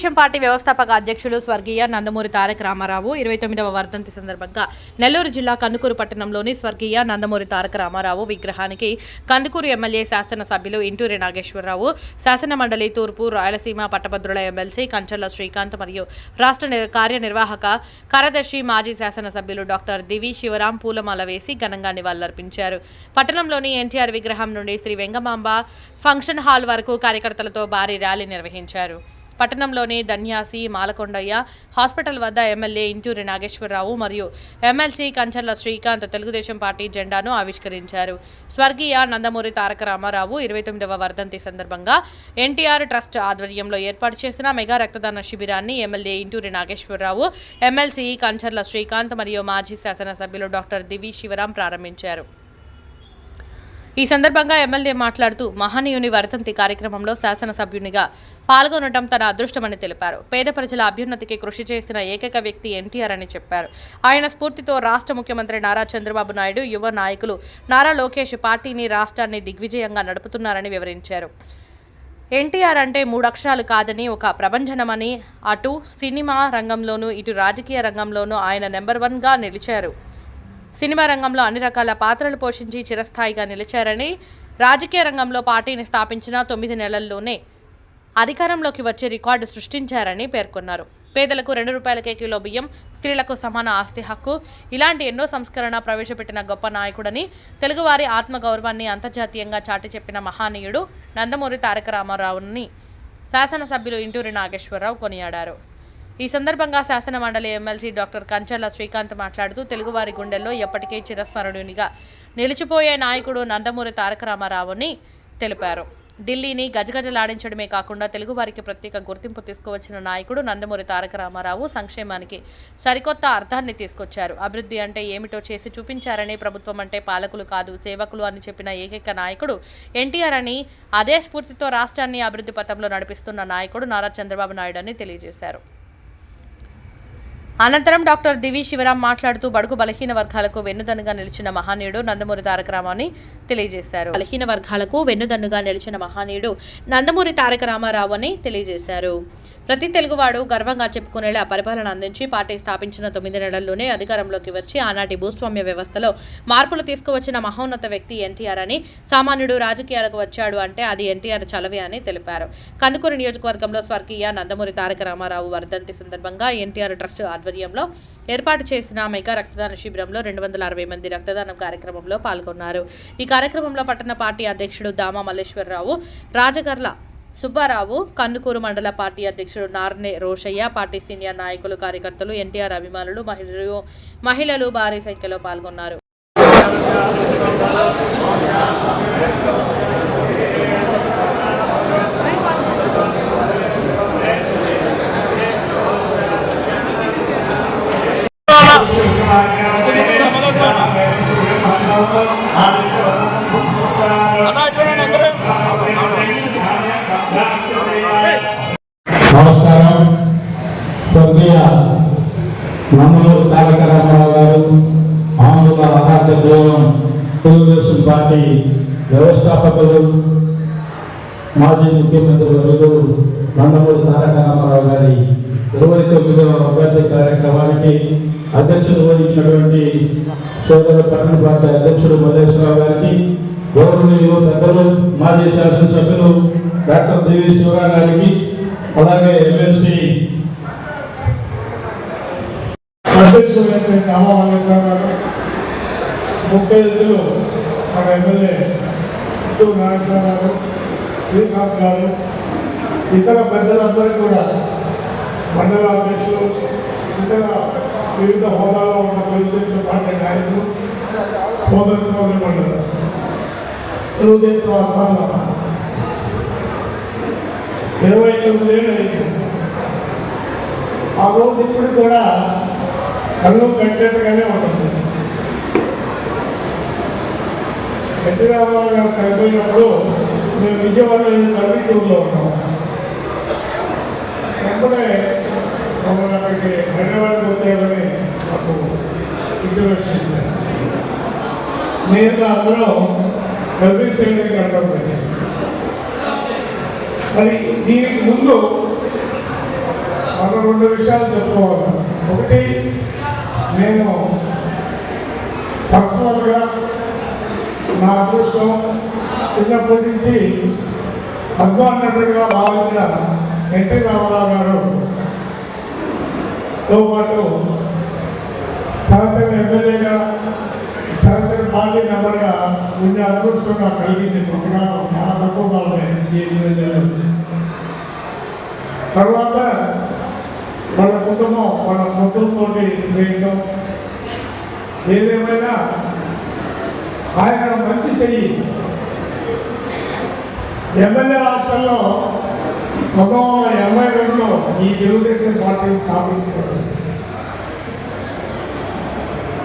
Telugu Desam party వ్యవస్థాపక అధ్యక్షులు స్వర్గీయ నందమూరి తారక రామారావు ఇరవై తొమ్మిదవ వర్ధంతి సందర్భంగా నెల్లూరు జిల్లా కందుకూరు పట్టణంలోని స్వర్గీయ నందమూరి తారక రామారావు విగ్రహానికి కందుకూరు ఎమ్మెల్యే శాసనసభ్యులు ఇంటూరి నాగేశ్వరరావు శాసనమండలి తూర్పు రాయలసీమ పట్టభద్రుల ఎమ్మెల్సీ కంచర్ల శ్రీకాంత్ మరియు రాష్ట్ర కార్యనిర్వాహక కార్యదర్శి మాజీ శాసనసభ్యులు డాక్టర్ దివి శివరాం పూలమాల వేసి ఘనంగా నివాళులర్పించారు. పట్టణంలోని ఎన్టీఆర్ విగ్రహం నుండి శ్రీ వెంగమాంబ ఫంక్షన్ హాల్ వరకు కార్యకర్తలతో భారీ ర్యాలీ నిర్వహించారు. పట్టణంలోని ధన్యాసి మాలకొండయ్య హాస్పిటల్ వద్ద ఎమ్మెల్యే ఇంటూరి నాగేశ్వరరావు మరియు ఎమ్మెల్సీ కంచర్ల శ్రీకాంత్ తెలుగుదేశం పార్టీ జెండాను ఆవిష్కరించారు. స్వర్గీయ నందమూరి తారక రామారావు ఇరవై తొమ్మిదవ వర్ధంతి సందర్భంగా ఎన్టీఆర్ ట్రస్ట్ ఆధ్వర్యంలో ఏర్పాటు చేసిన మెగా రక్తదాన శిబిరాన్ని ఎమ్మెల్యే ఇంటూరి నాగేశ్వరరావు ఎమ్మెల్సీ కంచర్ల శ్రీకాంత్ మరియు మాజీ శాసనసభ్యులు డాక్టర్ దివి శివరాం ప్రారంభించారు. ఈ సందర్భంగా ఎమ్మెల్యే మాట్లాడుతూ మహనీయుని వర్ధంతి కార్యక్రమంలో శాసనసభ్యునిగా పాల్గొనడం తన అదృష్టమని తెలిపారు. పేద ప్రజల అభ్యున్నతికి కృషి చేసిన ఏకైక వ్యక్తి ఎన్టీఆర్ అని చెప్పారు. ఆయన స్ఫూర్తితో రాష్ట్ర ముఖ్యమంత్రి నారా చంద్రబాబు నాయుడు యువ నాయకులు నారా లోకేష్ పార్టీని రాష్ట్రాన్ని దిగ్విజయంగా నడుపుతున్నారని వివరించారు. ఎన్టీఆర్ అంటే మూడక్షరాలు కాదని ఒక ప్రభంజనమని అటు సినిమా రంగంలోనూ ఇటు రాజకీయ రంగంలోనూ ఆయన నెంబర్ వన్గా నిలిచారు. సినిమా రంగంలో అన్ని రకాల పాత్రలు పోషించి చిరస్థాయిగా నిలిచారని రాజకీయ రంగంలో పార్టీని స్థాపించిన తొమ్మిది నెలల్లోనే అధికారంలోకి వచ్చే రికార్డు సృష్టించారని పేర్కొన్నారు. పేదలకు రెండు రూపాయలకే కిలో బియ్యం స్త్రీలకు సమాన ఆస్తి హక్కు ఇలాంటి ఎన్నో సంస్కరణ ప్రవేశపెట్టిన గొప్ప నాయకుడని తెలుగువారి ఆత్మగౌరవాన్ని అంతర్జాతీయంగా చాటి చెప్పిన మహానీయుడు నందమూరి తారక రామారావుని శాసనసభ్యులు ఇంటూరి నాగేశ్వరరావు కొనియాడారు. ఈ సందర్భంగా శాసన మండలి ఎమ్మెల్సీ డాక్టర్ కంచర్ల శ్రీకాంత్ మాట్లాడుతూ తెలుగువారి గుండెల్లో ఎప్పటికీ చిరస్మరణీయునిగా నిలిచిపోయే నాయకుడు నందమూరి తారక రామారావుని తెలిపారు. ఢిల్లీని గజగజలాడించడమే కాకుండా తెలుగువారికి ప్రత్యేక గుర్తింపు తీసుకువచ్చిన నాయకుడు నందమూరి తారక రామారావు సంక్షేమానికి సరికొత్త అర్థాన్ని తీసుకొచ్చారు. అభివృద్ధి అంటే ఏమిటో చేసి చూపించారని ప్రభుత్వం అంటే పాలకులు కాదు సేవకులు అని చెప్పిన ఏకైక నాయకుడు ఎన్టీఆర్ అని అదే స్ఫూర్తితో రాష్ట్రాన్ని అభివృద్ధి పథంలో నడిపిస్తున్న నాయకుడు నారా చంద్రబాబు నాయుడు అని తెలియజేశారు. అనంతరం డాక్టర్ దివి శివరాం మాట్లాడుతూ బడుగు బలహీన వర్గాలకు వెన్నుదన్నుగా నిలిచిన మహానీయుడు నందమూరి తారక రామాని తెలియజేశారు. బలహీన వర్గాలకు వెన్నుదన్నుగా నిలిచిన మహానీయుడు నందమూరి తారక రామారావు అని తెలియజేశారు. ప్రతి తెలుగువాడు గర్వంగా చెప్పుకునేలా పరిపాలన అందించి పార్టీ స్థాపించిన తొమ్మిది నెలల్లోనే అధికారంలోకి వచ్చి ఆనాటి భూస్వామ్య వ్యవస్థలో మార్పులు తీసుకువచ్చిన మహోన్నత వ్యక్తి ఎన్టీఆర్ అని సామాన్యుడు రాజకీయాలకు వచ్చాడు అంటే అది ఎన్టీఆర్ చలవే అని తెలిపారు. కందుకూరు నియోజకవర్గంలో స్వర్గీయ నందమూరి తారక రామారావు వర్ధంతి సందర్భంగా ఎన్టీఆర్ ట్రస్ట్ ఆధ్వర్యంలో ఏర్పాటు చేసిన మెగా రక్తదాన శిబిరంలో రెండు వందల అరవై మంది రక్తదానం కార్యక్రమంలో పాల్గొన్నారు. ఈ కార్యక్రమంలో పట్టణ పార్టీ అధ్యక్షుడు దామా మల్లేశ్వరరావు రాజగర్ల సుబ్బారావు కన్నుకూరు మండల పార్టీ అధ్యక్షుడు నార్నే రోషయ్య పార్టీ సీనియర్ నాయకులు కార్యకర్తలు ఎన్టీఆర్ అభిమానులు మహిళలు మహిళలు భారీ సంఖ్యలో పాల్గొన్నారు. మాజీ ముఖ్యమంత్రి వర్యులు నందమూరి తారక రామారావు గారి ఇరవై తొమ్మిదవ అభ్యర్థి కార్యక్రమానికి అధ్యక్షత వహించినటువంటి సోదర పట్టణ పార్టీ అధ్యక్షుడు మల్లేశ్వరరావు గారికి గౌరవనీయులు పెద్దలు మాజీ శాసనసభ్యులు డాక్టర్ దేవి శివరావు గారికి అలాగే ఎమ్మెల్సీ అధ్యక్షుడైన రామమల్లేశ్వర గారు ముఖ్య అతిథులు మన ఎమ్మెల్యే చిత్తూరు గారు శ్రీకాంత్ గారు ఇతర పెద్దలందరూ కూడా మండల అధ్యక్షులు ఇతర వివిధ హోదాలో ఉన్న తెలుగుదేశం పార్టీ నాయకులు సోదర సోదరి మండలి తెలుగుదేశం అర్థాల ఇరవై తొమ్మిది ఏళ్ళు అయింది. ఆ రోజు ఇప్పుడు కూడా కళ్ళు కట్టేట్టుగానే ఉంటుంది. ఎన్టీ రామారావు గారు చనిపోయినప్పుడు మేము విజయవాడలో కవిటూరులో ఉన్నాం. వెంటనే మమ్మల్ని అక్కడికి హైదరాబాద్కి వచ్చేయాలని మాకు ఇంటిమేషన్ ఇచ్చారు. నేను అందులో సర్వీస్ చేయడానికి కట్టడం మరి దీనికి ముందు మనం రెండు విషయాలు చెప్పుకోవాలి. ఒకటి నేను పర్సనల్గా నా అదృష్టం చిన్నప్పటి నుంచి భగవాన్ నటుడిగా భావించిన ఎన్టీ రామారావు గారుతో పాటు సరసన ఎమ్మెల్యేగా సరసన పార్టీ మెంబర్గా ఉండే అదృష్టం నాకు కలిగింది. కొత్తగా చాలా తక్కువ కాలమే ఈ ఎమ్మెల్యేలో. తర్వాత వాళ్ళ కుటుంబం వాళ్ళ కుటుంబంతో స్నేహితం ఏదేమైనా ఆయన మంచి చెయ్యి ఎమ్మెల్యే రాష్ట్రంలో పంతొమ్మిది వందల ఎనభై రెండులో ఈ తెలుగుదేశం పార్టీని స్థాపించారు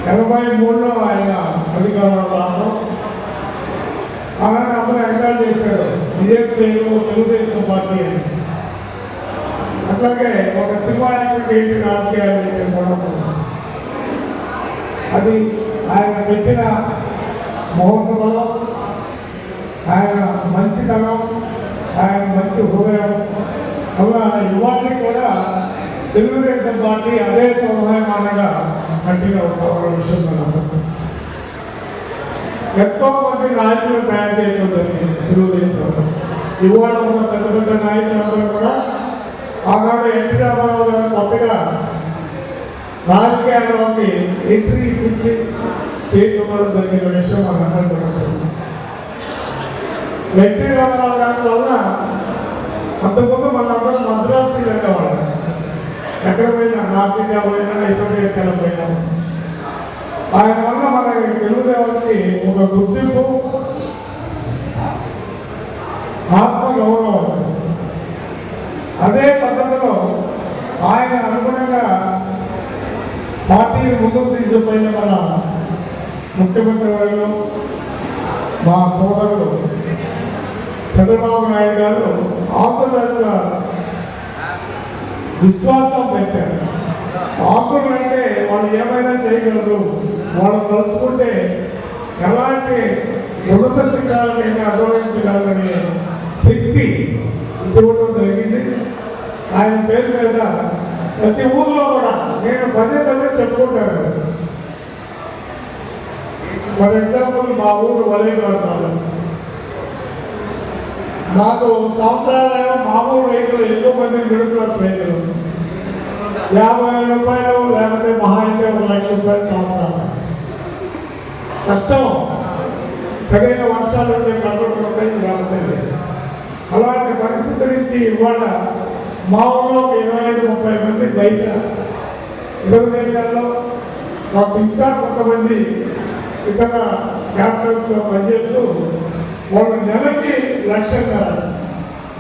ఎనభై మూడులో ఆయన అధికారంలో రావడం అలాగే అందరూ ఎంకరేజ్ చేశారు ఇదే పేరు తెలుగుదేశం పార్టీ అని. అట్లాగే ఒక సింహానికి ఏంటి రాజకీయాలు ఏంటి అది ఆయన పెట్టిన ముహూర్తంలో మంచితనం ఆయన మంచి హృదయం. ఇవాళ కూడా తెలుగుదేశం పార్టీ అదే సహాయమానంగా గట్టిగా ఒక విషయం మనం ఎంతో మంది నాయకులు తయారు చేయడం జరిగింది తెలుగుదేశం. ఇవాళ ఉన్న పెద్ద పెద్ద నాయకులందరూ కూడా ఆనాడు ఎన్టీ రామారావు గారు కొత్తగా రాజకీయాల్లోకి ఎంట్రీ ఇప్పించి చేయడం జరిగిన విషయం మనం కూడా రామారావు గారి వల్ల అంతకుముందు మనందరం మద్రాసు వెళ్ళేవాళ్ళం ఎక్కడ పోయినా నార్త్ ఇండియా పోయినా ఇతర దేశాలకు పోయినా ఆయన వల్ల మన తెలుగు తెలుగుదేవానికి ఒక గుర్తింపు ఆత్మ గౌరవం అదే పద్ధతిలో ఆయన అనుగుణంగా పార్టీని ముందుకు తీసుకుపోయిన మన ముఖ్యమంత్రి వర్యులు మా సోదరుడు చంద్రబాబు నాయుడు గారు ఆకుల విశ్వాసం పెంచారు. ఆకులు అంటే వాళ్ళు ఏమైనా చేయగలరు? వాళ్ళు తలుసుకుంటే ఎలాంటి ఉన్నత శిఖరాలకైనా అధిరోహించగలరనే శక్తి చూడటం జరిగింది. ఆయన పేరు మీద ప్రతి ఊర్లో కూడా నేను పదే పదే చెప్పుకుంటాను. ఫర్ ఎగ్జాంపుల్ మా ఊరు వలేగారు నాకు సంవత్సరాల మామూలు రైతులు ఎంతో మంది మిడిల్ క్లాస్ రైతులు. యాభై రూపాయలు లేకపోతే మహా అయితే ఒక లక్ష రూపాయలు సంవత్సరాలు. కష్టం. సరైన వర్షాలు ఉంటే కట్టుకుంటే లేకపోతే అలాంటి పరిస్థితి నుంచి ఇవాళ మా ఊళ్ళో ఒక ఇరవై ఐదు ముప్పై మంది బయట ఇతర దేశాల్లో మాకు ఇంకా కొంతమంది ఇతర క్యాపిటల్స్ పనిచేస్తూ వాళ్ళు నెలకి లక్షన్నర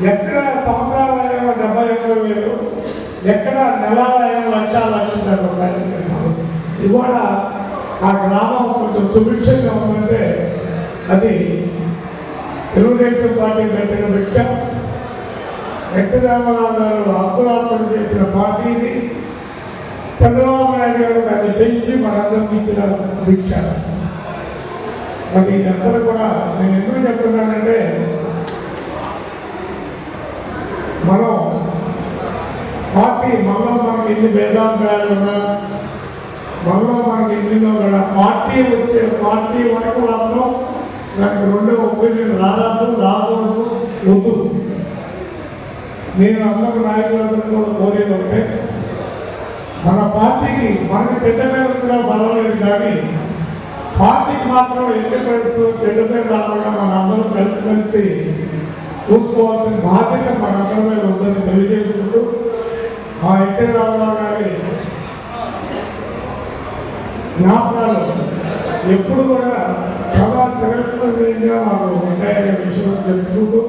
ఎక్కడ సంవత్సరాల డెబ్బై ఎనభై వేలు ఎక్కడ నెల లక్ష లక్షన్నర రూపాయలు ఇవాళ ఆ గ్రామం కొంచెం సుభిక్షంగా ఉందంటే అది తెలుగుదేశం పార్టీ పెట్టిన విషయం వెంకటరామరావు గారు అప్పులాపన చేసిన పార్టీని చంద్రబాబు నాయుడు గారు దాన్ని పెంచి మనందరికీ ఇచ్చిన విషయాలు మరి ఇదంతా కూడా నేను ఎందుకు చెప్తున్నానంటే మనం పార్టీ మనలో మనకి ఎన్ని భేదాభిప్రాయాలు ఉన్నా మనలో మనకి ఎన్నిలో కూడా పార్టీ వచ్చే పార్టీ వరకు మాత్రం నాకు రెండో ఒపీనియన్ రారాదు రాకూడదు వద్దు. నేను అందరూ నాయకులందరూ కూడా కోరేది ఒకటే మన పార్టీకి మనకి చెడ్డ పేరు వచ్చినా పర్వాలేదు కానీ పార్టీకి మాత్రం ఎన్ని పరిస్థితులు చెడ్డ పేరు రాకుండా మనందరం కలిసిమెలిసి చూసుకోవాల్సిన బాధ్యత మనందరి మీద ఉందని తెలియజేసుకుంటూ ఆ ఎన్టీ రామారావు గారి జ్ఞాపకాలు ఎప్పుడు కూడా సదా చిరస్మరణీయంగా మాకు ఉంటాయనే విషయం చెప్పుకుంటూ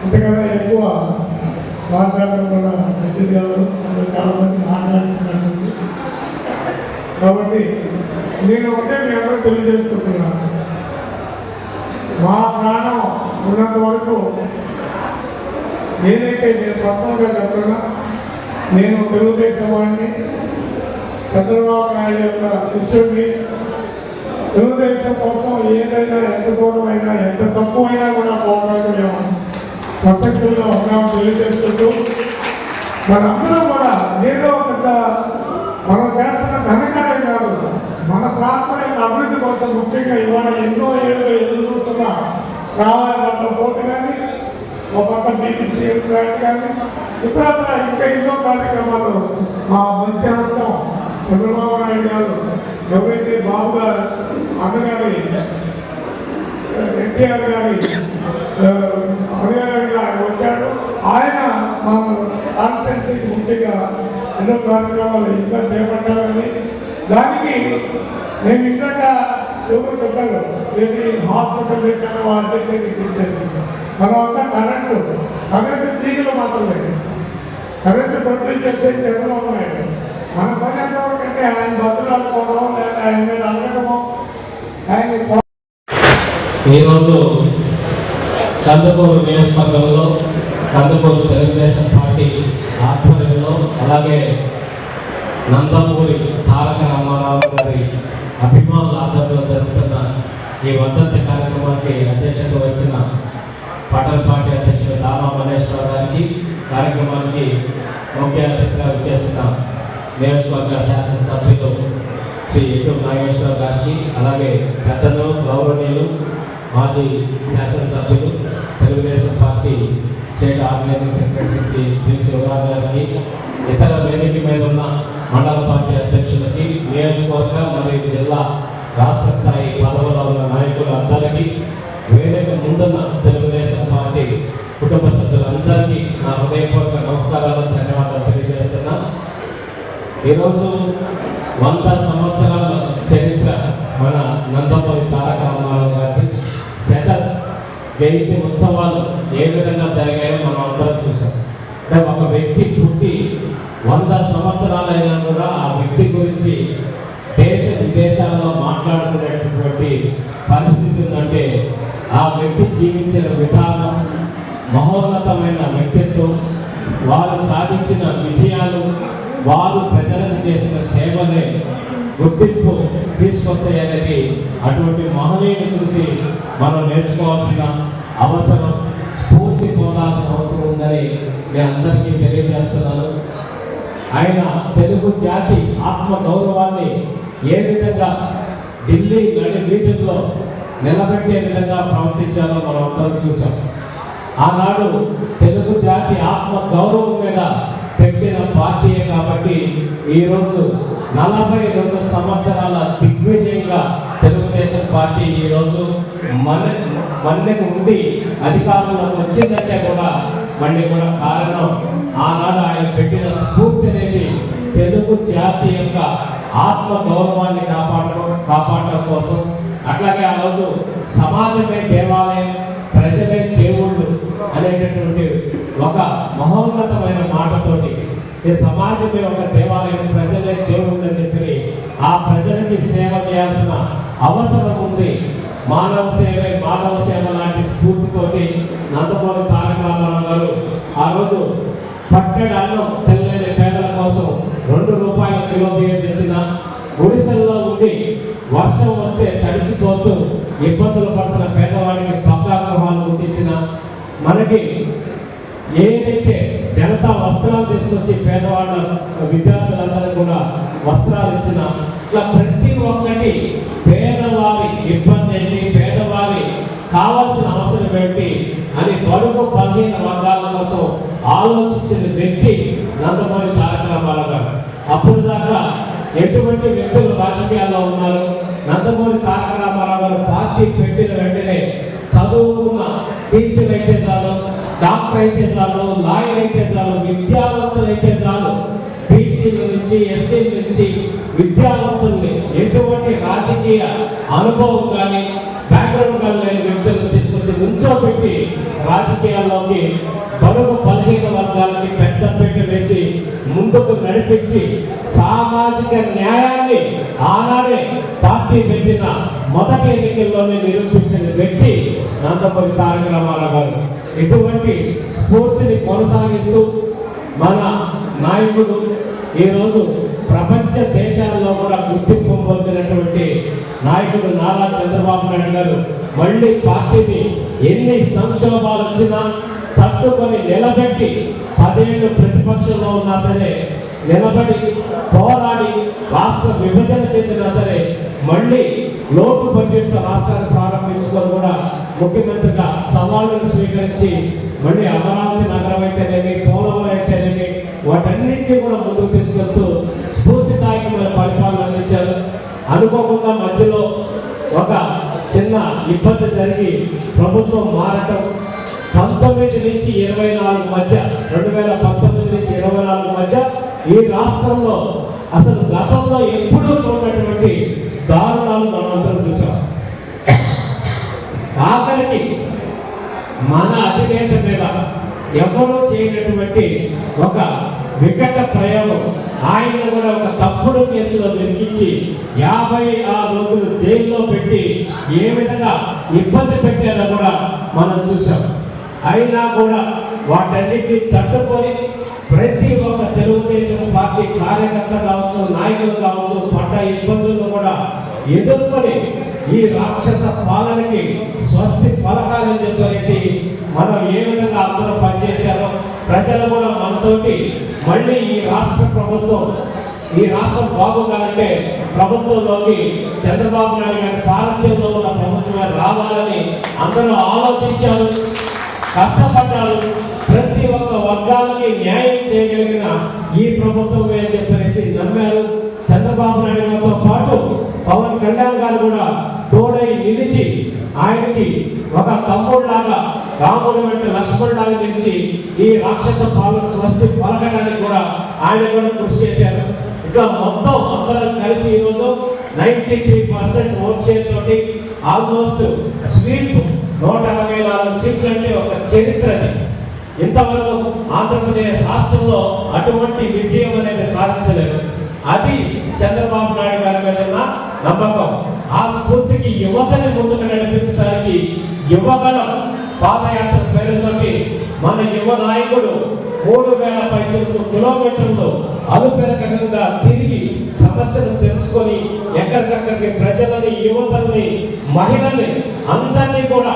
అంతకన్నా ఎక్కువ మాట్లాడడం కూడా మంచిది కాదు అందులో చాలా మంది మాట్లాడుతున్నట్టుంది కాబట్టి నేను ఒకటే మీ అందరూ తెలియజేసుకుంటున్నాను మా ప్రాణం ఉన్నంత వరకు నేనైతే నేను ప్రసంగా చెప్తున్నా నేను తెలుగుదేశం వాడిని చంద్రబాబు నాయుడు యొక్క శిష్యుడిని తెలుగుదేశం కోసం ఏదైనా ఎంత దూరమైనా ఎంత తక్కువైనా కూడా పోవడానికి మేము స్వశక్తుల్లో ఉన్నాము తెలియజేస్తుంటూ మనందరం కూడా ఏదో ఒక మనం చేస్తున్న ఘనకార్యం కాదు మన ప్రాంతం యొక్క అభివృద్ధి ముఖ్యంగా ఇవాళ ఎన్నో ఏళ్ళు ఎదురు చూస్తున్న రావాలి పట్ల పోటీ కానీ ఒక పక్క బీపీసీ గ్రాంట్ కానీ ఇతరత్ర ఇంకా ఎన్నో కార్యక్రమాలు మా మంచి హస్తం చంద్రబాబు నాయుడు గారు ఎవరైతే బాబు గారు అన్నగారి ఎన్టీఆర్ గారి ఆ, అనుయాయుడిగా వచ్చాడు ఆయన మా కాన్స్టెన్సీకి ముఖ్యంగా ఎన్నో కార్యక్రమాలు ఇంకా చేపట్టాలని. దానికి నేను ఇంకా ఎవరు చెప్పారు? ఏంటి? హాస్పిటల్ దగ్గర వాళ్ళ తీసేది మనం అంతా కరెంటు. కరెంటు తీగలు మాత్రమే. కరెంటు బదులు చేసే చంద్రబాబు నాయుడు మన పని ఎంతవరకు అంటే ఆయన బతులాడుకోవడం లేదా ఆయన మీద అడగడమో? ఆయన ఈరోజు కందుకూరు నియోజకవర్గంలో కందుకూరు తెలుగుదేశం పార్టీ ఆధ్వర్యంలో అలాగే నందమూరి తారక రామారావు గారి అభిమానుల ఆధారంలో జరుగుతున్న ఈ వర్ధంతి కార్యక్రమానికి అధ్యక్షత వచ్చిన పాటల పార్టీ అధ్యక్షుడు దామా మహేశ్వర గారికి కార్యక్రమానికి ముఖ్య అతిథిగా వచ్చేసిన నియోజకవర్గ శాసనసభ్యులు శ్రీ ఎటు నాగేశ్వర గారికి అలాగే పెద్దలు గౌరవనీయులు మాజీ శాసనసభ్యులు Telugu Desam party state organising secretary Shri P గారికి ఇతర వేదిక మీద ఉన్న మండల పార్టీ అధ్యక్షులకి నియోజకవర్గ మరియు జిల్లా రాష్ట్ర స్థాయి పదవుల్లో ఉన్న నాయకులందరికీ వేదిక ముందున్న తెలుగుదేశం పార్టీ కుటుంబ సభ్యులందరికీ నా హృదయపూర్వక నమస్కారాలు ధన్యవాదాలు తెలియజేస్తున్నా. ఈరోజు వంద సంవత్సరాల చరిత్ర మన నందమూరి తారక రామారావు గారి శత జయంతి ఉత్సవాలు ఏ విధంగా జరిగాయో మనం అందరం చూసాం అంటే ఒక వ్యక్తి పుట్టి వంద సంవత్సరాలైనా కూడా ఆ వ్యక్తి గురించి దేశ విదేశాల్లో మాట్లాడుకునేటటువంటి పరిస్థితి ఉందంటే ఆ వ్యక్తి జీవించిన విధానం మహోన్నతమైన వ్యక్తిత్వం వారు సాధించిన విజయాలు వారు ప్రజలకు చేసిన సేవలే గుర్తింపు తీసుకొస్తాయనేది అటువంటి మహనీయుని చూసి మనం నేర్చుకోవాల్సిన అవసరం స్ఫూర్తి పొందాల్సిన అవసరం ఉందని నేను అందరికీ తెలియజేస్తున్నాను. ఆయన తెలుగు జాతి ఆత్మ గౌరవాన్ని ఏ విధంగా ఢిల్లీ నడి వీధుల్లో నిలబెట్టే విధంగా ప్రవర్తించాలో మనం అందరం చూసాం ఆనాడు తెలుగు జాతి ఆత్మ గౌరవం మీద పెట్టిన పార్టీయే కాబట్టి ఈరోజు నలభై రెండు సంవత్సరాల దిగ్విజయంగా తెలుగుదేశం పార్టీ ఈరోజు మన మన్నెకు ఉండి అధికారంలోకి వచ్చిందంటే కూడా మళ్ళీ కూడా కారణం ఆనాడు ఆయన పెట్టిన స్ఫూర్తి అనేది తెలుగు జాతి యొక్క ఆత్మ గౌరవాన్ని కాపాడడం కాపాడడం కోసం. అట్లాగే ఆ రోజు సమాజమే దేవాలయం ప్రజలే దేవుళ్ళు అనేటటువంటి ఒక మహోన్నతమైన మాటతోటి ఈ సమాజమే ఒక దేవాలయం ప్రజలే దేవుళ్ళు అని చెప్పి ఆ ప్రజలకి సేవ చేయాల్సిన అవసరం ఉంది. మానవ సేవే మానవ సేవ లాంటి స్ఫూర్తితోటి నందమూరి తారక రామారావు గారు ఆ రోజు పట్టడాల్లో తెల్లని పేదల కోసం రెండు రూపాయల కిలో బియ్యం తెచ్చిన ఉండి వర్షం వస్తే తడిచిపోతూ ఇబ్బందులు పడుతున్న పేదవాడికి పక్కా గృహాలు గుర్తించిన మనకి ఏదైతే జనతా వస్త్రాలు తీసుకొచ్చి పేదవాళ్ళ విద్యార్థులందరూ కూడా వస్త్రాలు ఇచ్చిన ఇట్లా ప్రతి ఒక్కటి పేదవారి ఇబ్బంది ఏంటి పేదవారి కావాల్సిన అవసరం ఏంటి అని బడుగు పదిహేను వర్గాల కోసం ఆలోచించిన వ్యక్తి నందమూరి తారక రామారావు గారు అప్పుడు దాకా ఎటువంటి వ్యక్తులు రాజకీయాల్లో ఉన్నారు నందమూరి తారక రామారావు గారు పార్టీ పెట్టిన వెంటనే చదువుకున్న టీచర్ అయితే చాలు డాక్టర్ అయితే చాలు లాయర్ అయితే చాలు విద్యావంతులు అయితే చాలు బీసీల నుంచి ఎస్సీల నుంచి విద్యావంతుల్ని ఎటువంటి రాజకీయ అనుభవం కానీ బ్యాక్గ్రౌండ్ కానీ లేని వ్యక్తులను తీసుకొచ్చి ఉంచోబెట్టి రాజకీయాల్లోకి బరువు బలహీన వర్గాలకి పెద్ద పెట్టి వేసి ముందుకు నడిపించి సామాజిక న్యాయాన్ని ఆనాడే పార్టీ పెట్టిన మొదటి ఎన్నికల్లోనే నిరూపించిన వ్యక్తి నందమూరి తారక రామారావు గారు. ఇటువంటి స్ఫూర్తిని కొనసాగిస్తూ మన నాయకుడు ఈరోజు ప్రపంచ దేశాల్లో కూడా గుర్తింపు పొందినటువంటి నాయకుడు నారా చంద్రబాబు నాయుడు గారు మళ్ళీ పార్టీని ఎన్ని సంక్షోభాలు వచ్చినా తట్టుకొని నిలబెట్టి పదేళ్ళు ప్రతిపక్షంలో ఉన్నా సరే నిలబడి పోరాడి రాష్ట్ర విభజన చేసినా సరే మళ్ళీ లోటు బడ్జెట్ రాష్ట్రాన్ని ప్రారంభించుకొని కూడా ముఖ్యమంత్రిగా సవాళ్ళను స్వీకరించి మళ్ళీ అమరావతి నగరం అయితేనేమి పోలవరం అయితేనేమి వాటన్నింటినీ కూడా ముందుకు తీసుకెళ్తూ స్ఫూర్తిదాయకమైన పరిపాలన అందించారు. అనుకోకుండా మధ్యలో ఒక చిన్న ఇబ్బంది జరిగి ప్రభుత్వం మారటం పంతొమ్మిది నుంచి ఇరవై నాలుగు మధ్య రెండు వేల పంతొమ్మిది నుంచి ఇరవై నాలుగు మధ్య ఈ రాష్ట్రంలో అసలు గతంలో ఎప్పుడూ చూడనటువంటి దారుణాలు మనం అందరం చూసాం. ఆఖరికి మన అధినేత మీద ఎవరూ చేయనటువంటి ఒక వికట ప్రయోగం ఆయన కూడా ఒక తప్పుడు కేసులో వెలిగించి యాభై ఆరు రోజులు జైల్లో పెట్టి ఏ విధంగా ఇబ్బంది పెట్టారో కూడా మనం చూసాం. అయినా కూడా వాటన్నిటిని తట్టుకొని ప్రతి ఒక్క తెలుగుదేశం పార్టీ కార్యకర్త కావచ్చు నాయకులు కావచ్చు పడ్డ ఇబ్బందులను కూడా ఎదుర్కొని ఈ రాక్షస పాలనకి స్వస్తి పలకాలని చెప్పనేసి మనం ఏ విధంగా అందరూ పనిచేశారో ప్రజలు కూడా మనతోటి మళ్ళీ ఈ రాష్ట్ర ప్రభుత్వం ఈ రాష్ట్రం బాగుండాలంటే ప్రభుత్వంలోకి చంద్రబాబు నాయుడు గారి సారథ్యంలో ఉన్న ప్రభుత్వమే రావాలని అందరూ ఆలోచించారు. కష్టపడ్డారు. ప్రతి ఒక్క వర్గాలకి న్యాయం చేయగలిగిన ఈ ప్రభుత్వమే అని చెప్పేసి నమ్మారు. చంద్రబాబు నాయుడు గారితో పాటు పవన్ కళ్యాణ్ గారు కూడా తోడై నిలిచి ఆయనకి ఒక తమ్ముడులాగా రాముడి వెంట లక్ష్మణులాగా నిలిచి ఈ రాక్షస పాలన స్వస్తి పలకడానికి కూడా ఆయన కూడా కృషి చేశారు. ఇంకా మొత్తం అందరం కలిసి ఈరోజు ninety three percent vote share తోటి ఆల్మోస్ట్ స్వీప్ నూట అరవై నాలుగు సీట్లు అంటే ఒక చరిత్రది ఇంతవరకు ఆంధ్రప్రదేశ్ రాష్ట్రంలో అటువంటి విజయం అనేది సాధించలేదు. అది చంద్రబాబు నాయుడు గారి మీద నమ్మకం. ఆ స్ఫూర్తికి యువతని ముందుకు నడిపించడానికి యువగలం పాదయాత్ర పేరుతోటి మన యువ నాయకుడు మూడు వేల పైచలకు కిలోమీటర్లు అలుపెరకంగా తిరిగి సమస్యను తెలుసుకొని ఎక్కడికక్కడికి ప్రజలని యువతల్ని మహిళల్ని అందరినీ కూడా